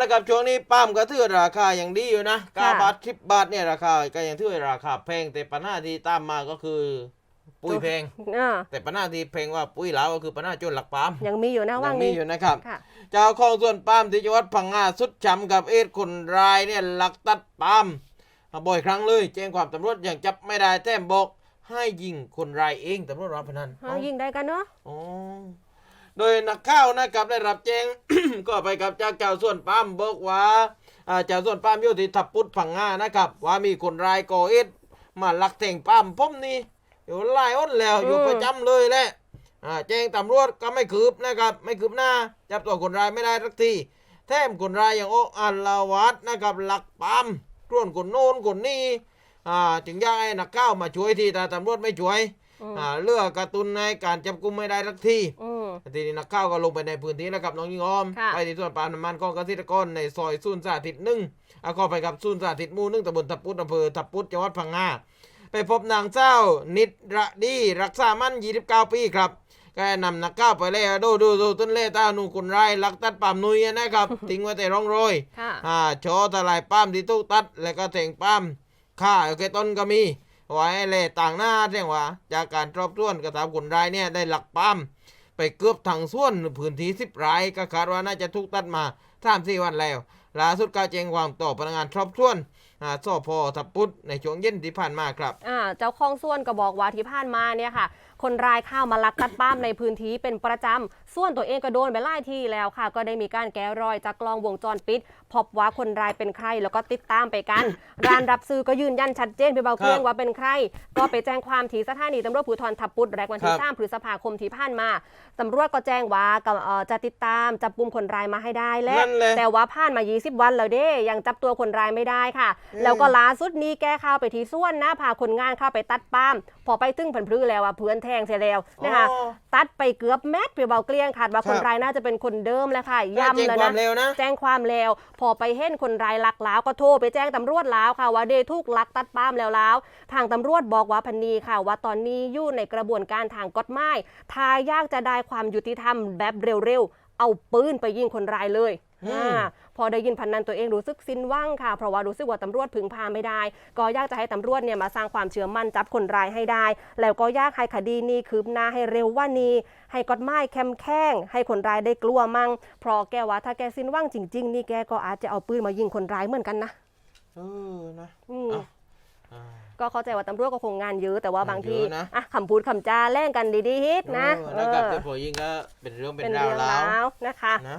ละครับช่วงนี้ป้ามก็ถือราคาอย่างดีอยู่นะค่ะ 9บาท10บาทเนี่ยราคาก็ยังถือราคาแพงแต่ปัญหาที่ตามมาก็คือ ปุ๋ยแพง อ่าแต่ปัญหาที่แพงว่าปุ๋ยแล้วก็คือปัญหาจนหลักปาล์มยังมีอยู่นะยัว่างมีนี้อยู่นะครับ ค่ะ เจ้าของสวนปาล์มที่จังหวัดพังงาสุดช้ำกับเอ็ดคนรายเนี่ยลักตัดปาล์มบ่อยครั้งเลยแจ้งความตำรวจยังจับไม่ได้แต้มบอก ให้ยิงคนรายเองตำรวจรับพนันเอายิงได้กันเนาะ อ๋อโดยนักข่าวนะครับได้รับแจ้ง ก็ไปกับจากเจ้าส่วนปาล์มบอกว่าอ่าเจ้าส่วนปาล์มอยู่ที่ทับปุดพังงานะครับ ว่ามีคนรายก่อเอ็ดมาลักแทงปาล์มผมนี่อยู่หลายอ้นแล้วอยู่ประจำเลยแหละอ่าแจ้งตำรวจก็ไม่คืบนะครับ ไม่คืบหน้า จับตัวคนร้ายไม่ได้สักทีแถมคนร้ายยังโอ้อันลาวัดนะครับหลักปั๊มกล้วนคนโน้นคนนี้อ่าจึงอยากให้นักข่าวมาช่วยทีแต่ตำรวจไม่ช่วยอืมอ่าเลือกการะตุนในการจับกุมไม่ได้สักทีอืม ทีนี้นักข่าวก็ลงไปในพื้นที่นะครับน้องยิงออมค่ะไปที่สวนปาล์มน้ำมันของเกษตรกรในซอยสุนสาธิตหนึ่งเอาเข้าไปกับสุนสาธิตหมู่หนึ่งตำบลทับปุดอำเภอทับปุดจังหวัดพังงาไปพบนางเจ้านิดระดีรักษามั่น 29 ปีครับก็นำนักก้าวไปเลยดูดูดูต้นเล่ตาหนูคนร้ายลักตัดปามนุยนะครับ ทิ้งไว้แต่ร่องรอยค่ะอ่าโชอทลายป้ามที่ถูกตัด แล้วก็แทงป้ามฆ่าโอเคต้นก็มีไว้เล่ต่างหน้าเรียกว่า จากการทบทวนกระทำคนร้ายเนี่ยได้หลักป้าม ไปเกือบทั้งส่วนพื้นที่สิบไร่ก็คาดว่าน่าจะถูกตัดมาสามสี่วันแล้วล่าสุดก็แจ้งความต่อพนักงานทบทวนอ่าสพทับปุดในช่วงเย็นที่ผ่านมาครับอ่าเจ้าของส่วนก็บอกว่าที่ผ่านมาเนี่ยค่ะ คนร้ายเข้ามาลักตัดป้าล์มในพื้นที่เป็นประจำส่วนตัวเองก็โดนไปไล่ที่แล้วค่ะ ก็ได้มีการแกะรอยจากกล้องวงจรปิด พบว่าคนร้ายเป็นใครแล้วก็ติดตามไปกัน ร้านรับซื้อก็ยืนยันชัดเจนไปเบาเครื่องครับว่าเป็นใคร ก็ไปแจ้งความที่สถานีตำรวจภูธรทับปุดแรกวันที่ครับ3พฤษภาคมที่ผ่านมาตำรวจก็แจ้งว่าก็เอ่อจะติดตามจับกุมคนร้ายมาให้ได้และนั่นแหละแต่ว่าผ่านมา20วันแล้วเด้ยังจับตัวคนร้ายไม่ได้ค่ะอืมแล้วก็ล่าสุดนี้แก้ข่าวไปที่ส่วนนะพาคนงานเข้าไปตัดป้าล์มพอไปตึ้งผันพลื้แล้วอะเพื่อนแทงเสียแล้วนะคะอ๋อตัดไปเกือบแมตรไปเบาเกลี้ยงขาดว่าครับคนร้ายน่าจะเป็นคนเดิมแหล้วค่ะแจ้งย้ำแล้วควานะมเร็วนะ แจ้งความแล้วพอไปเห็นคนร้ายลักแล้วก็โทรไปแจ้งตำรวจแล้วค่ะว่าเดทุกลักตัดป้าล์มแล้วแล้วทางตำรวจบอกว่าพันนีค่ะ ว่าตอนนี้อยู่ในกระบวนการทางกฎหมายถ้าอยากจะได้ความยุติธรรมแบบเร็วๆ เอาปืนไปยิงคนร้ายเลยอืมอ่าพอได้ยินพันนั้นตัวเองรู้สึกสิ้นหว่างค่ะ เพราะว่ารู้สึกว่าตำรวจพึงพาไม่ได้ ก็อยากจะให้ตำรวจเนี่ยมาสร้างความเชื่อมั่นจับคนร้ายให้ได้ แล้วก็อยากให้คดีนี้คืบหน้าให้เร็วว่านี้ ให้กฎหมายเข้มแข็งให้คนร้ายได้กลัวมั่ง เพราะแกว่าถ้าแกสิ้นหว่างจริง ๆ นี่แกก็อาจจะเอาปืนมายิงคนร้ายเหมือนกันนะ เออนะอืมอะอ่า ก็เข้าใจว่าตำรวจก็คงงานเยอะแต่ว่าบางทีงานเยอะนะ อะคำพูดคำจาแล่งกันดีๆฮิตนะเออนะครับเออแต่พอยิงก็เป็นเรื่องเป็นเป็นราวเรื่องแล้วราวนะคะ นะ